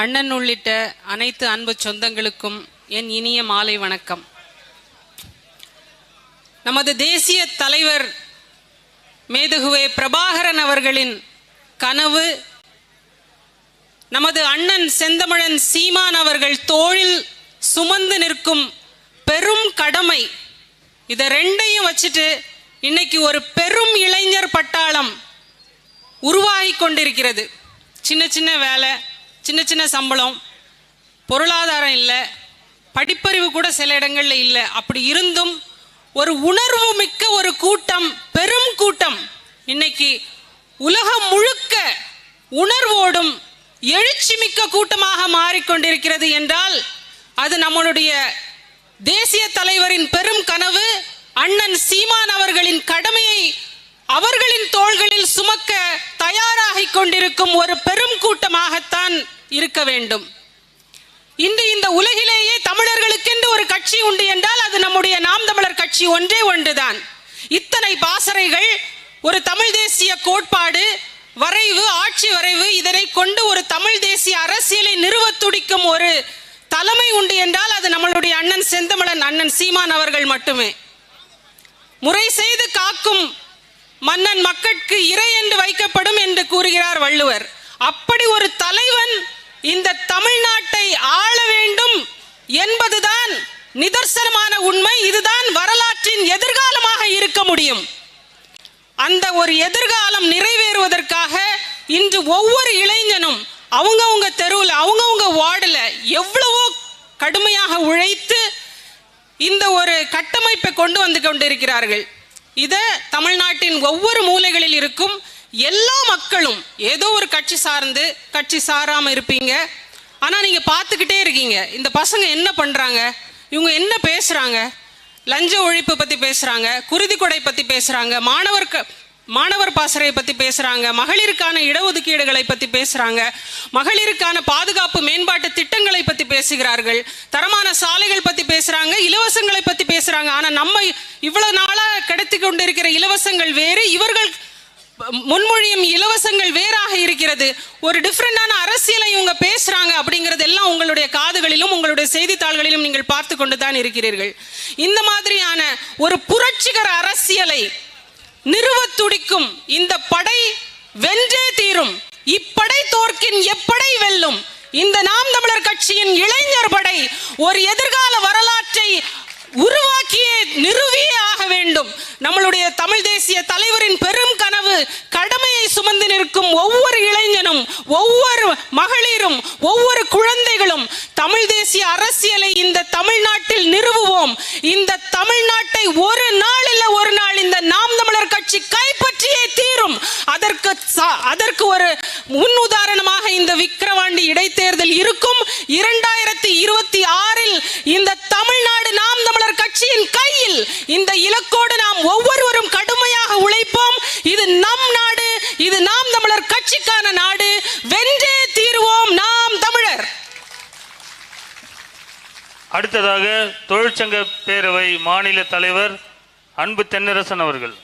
அண்ணன் உள்ளிட்ட அனைத்து அன்பு சொந்தங்களுக்கும் என் இனிய மாலை வணக்கம். நமது தேசிய தலைவர் மேதகுவே பிரபாகரன் அவர்களின் கனவு நமது அண்ணன் செந்தமிழன் சீமான் அவர்கள் தோளில் சுமந்து நிற்கும் பெரும் கடமை. இதை ரெண்டையும் வச்சுட்டு இன்னைக்கு ஒரு பெரும் இளைஞர் பட்டாளம் உருவாகி கொண்டிருக்கிறது. சின்ன சின்ன வேலை சின்ன சின்ன சம்பளம் பொருளாதாரம் இல்லை படிப்பறிவு கூட சில இடங்களில் இல்லை. அப்படி இருந்தும் ஒரு உணர்வு மிக்க ஒரு கூட்டம் பெரும் கூட்டம் இன்னைக்கு உலகம் முழுக்க உணர்வோடும் எழுச்சி மிக்க கூட்டமாக மாறிக்கொண்டிருக்கிறது என்றால் அது நம்மளுடைய தேசிய தலைவரின் பெரும் கனவு அண்ணன் சீமான் அவர்களின் கடமையை அவர்களின் தோள்களில் சுமக்க தயாராகிக் கொண்டிருக்கும் ஒரு பெரும் கூட்டமாகத்தான் இருக்க வேண்டும். இன்று இந்த உலகிலேயே தமிழர்களுக்கென்று ஒரு கட்சி உண்டு என்றால் அது நம்முடைய நாம் தமிழர் கட்சி ஒன்றே ஒன்றுதான். இத்தனை பாசறைகள் ஒரு தமிழ் தேசிய கோட்பாடு வரைவு ஆட்சி வரைவு இதனை கொண்டு ஒரு தமிழ் தேசிய அரசியலை நிறுவ துடிக்கும் ஒரு தலைமை உண்டு என்றால் அது நம்மளுடைய அண்ணன் செந்தமிழன் அண்ணன் சீமான் அவர்கள் மட்டுமே. முறை செய்து காக்கும் மன்னன் மக்கட்கு இறை என்று வைக்கப்படும் என்று கூறுகிறார் வள்ளுவர். அப்படி ஒரு தலைவன் இந்த தமிழ்நாட்டை ஆள வேண்டும் என்பதுதான் நிதர்சனமான உண்மை. இதுதான் வரலாற்றின் எதிர்காலமாக இருக்க முடியும். அந்த ஒரு எதிர்காலம் நிறைவேறுவதற்காக இன்று ஒவ்வொரு இளைஞனும் அவங்கவுங்க தெருவில் அவங்கவுங்க வார்டில் எவ்வளவோ கடுமையாக உழைத்து இந்த ஒரு கட்டமைப்பை கொண்டு வந்து கொண்டிருக்கிறார்கள். இதை தமிழ்நாட்டின் ஒவ்வொரு மூலைகளில் இருக்கும் எல்லா மக்களும் ஏதோ ஒரு கட்சி சார்ந்து கட்சி சாராமல் இருப்பீங்க. ஆனால் நீங்கள் பார்த்துக்கிட்டே இருக்கீங்க. இந்த பசங்க என்ன பண்ணுறாங்க இவங்க என்ன பேசுகிறாங்க லஞ்ச ஒழிப்பு பற்றி பேசுகிறாங்க குருதி கொடை பற்றி பேசுகிறாங்க மாணவர் க- மாணவர் பாசறையை பற்றி பேசுகிறாங்க மகளிருக்கான இடஒதுக்கீடுகளை பற்றி பேசுகிறாங்க மகளிருக்கான பாதுகாப்பு மேம்பாட்டு திட்டங்களை பற்றி பேசுகிறார்கள் தரமான சாலைகள் பற்றி பேசுகிறாங்க இலவசங்களை பற்றி பேசுகிறாங்க ஆனால் நம்ம இவ்வளோ நாளாக கிடைத்து கொண்டிருக்கிற இலவசங்கள் வேறு இவர்கள் முன்மொழியும் இலவசங்கள் வேறாக இருக்கிறது. ஒரு டிஃப்ரெண்டான அரசியலை இவங்க பேசுறாங்க அப்படிங்கிறது எல்லாம் உங்களுடைய காதுகளிலும் உங்களுடைய செய்தித்தாள்களிலும் நீங்கள் பார்த்து கொண்டு தான் இருக்கிறீர்கள். இந்த மாதிரியான ஒரு புரட்சிகர அரசியலை நிறுவத் துடிக்கும். இந்த படை வென்றே தீரும். இப்படை தோற்கின் எப்படை வெல்லும். இந்த நாம் தமிழர் கட்சியின் இளைஞர் படை ஒரு எதிர்கால வரலாற்றை உருவாக்கியே நிறுவியே ஆக வேண்டும். நம்மளுடைய தமிழ் தேசிய தலைவரின் பெரும் கனவு கடமையை சுமந்து நிற்கும் ஒவ்வொரு இளைஞனும் ஒவ்வொரு மகளிரும் ஒவ்வொரு குழந்தைகளும் தமிழ் தேசிய அரசியலை இந்த தமிழ்நாட்டில் நிறுவுவோம். இந்த தமிழ்நாட்டை ஒரு நாளில் இல்ல ஒரு நாள் இந்த நாம் கைப்பற்றியே தீரும். அதற்கு சா- அதற்கு ஒரு முன் உதாரணமாக இந்த விக்கிரவாண்டி இடைத்தேர்தல் இருக்கும். இரண்டாயிரத்தி இருபத்தி ஆறில் இந்த தமிழ்நாடு நாம் தமிழர் கட்சியின் கையில் இந்த இலக்கோடு நாம் ஒவ்வொருவரும் கடுமையாக உழைப்போம். இது நம் நாடு இது நாம் தமிழர் கட்சிக்கான நாடு. வென்றே தீருவோம் நாம் தமிழர். அடுத்ததாக தொழிற்சங்க பேரவை மாநில தலைவர் அன்பு தென்னரசன் அவர்கள்.